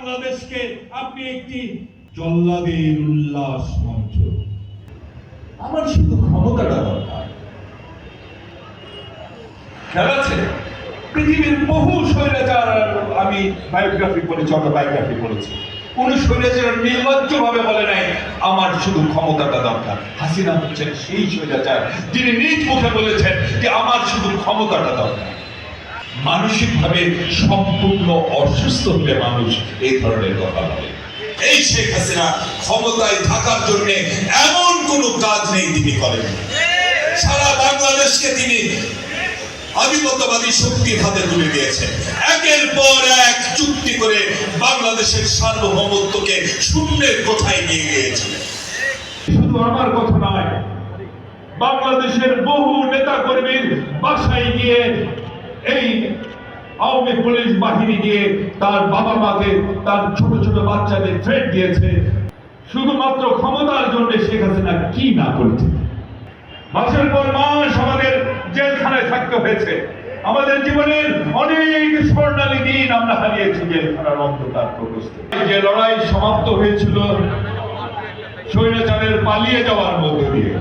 বাংলাদেশকে আপনি একটি জল্লাদের উল্লাস মঞ্চ। আমার শুধু ক্ষমতাটা দরকার। আছে? পৃথিবীর বহু স্বৈরাচার আমি বায়োগ্রাফি পড়েছি অটোবায়োগ্রাফি পড়েছি। কোন স্বৈরাচার নির্লজ্জ ভাবে বলে নাই, আমার শুধু ক্ষমতাটা দরকার। হাসিনা হচ্ছেন সেই স্বৈরাচার যিনি নিজ মুখে বলেছেন যে আমার শুধু ক্ষমতাটা দরকার। মানসিকভাবে সম্পূর্ণ অসুস্থ হলে মানুষ এই ধরনের কথা বলে। এই শেখ হাসিনা ক্ষমতায় থাকার জন্য এমন কোন কাজ নেই তিনি করেন। সারা বাংলাদেশকে তিনি আধিপত্যবাদী শক্তির হাতে তুলে দিয়েছেন। একের পর এক চুক্তি করে বাংলাদেশের সার্বভৌমত্বকে শূন্যের কোঠায় নিয়ে গিয়েছেন শুধু আমার কথা নয়, বাংলাদেশের বহু নেতা কর্মীর বাসায় এই পুলিশ বাহিনী গিয়ে তার বাবা মাকে, তার ছোট ছোট বাচ্চাদের দিয়েছে। শুধুমাত্র ক্ষমতার জন্য শেখ হাসিনা কি না করেছে? মাসের পর মাস আমাদের জেলখানায় থাকতে হয়েছে। আমাদের জীবনের অনেক স্বর্ণালী দিন আমরা হারিয়েছি জেলখানার অন্ধকার প্রকোষ্ঠে। যে লড়াই সমাপ্ত হয়েছিল, স্বৈরাচারের পালিয়ে যাওয়ার মধ্য দিয়ে।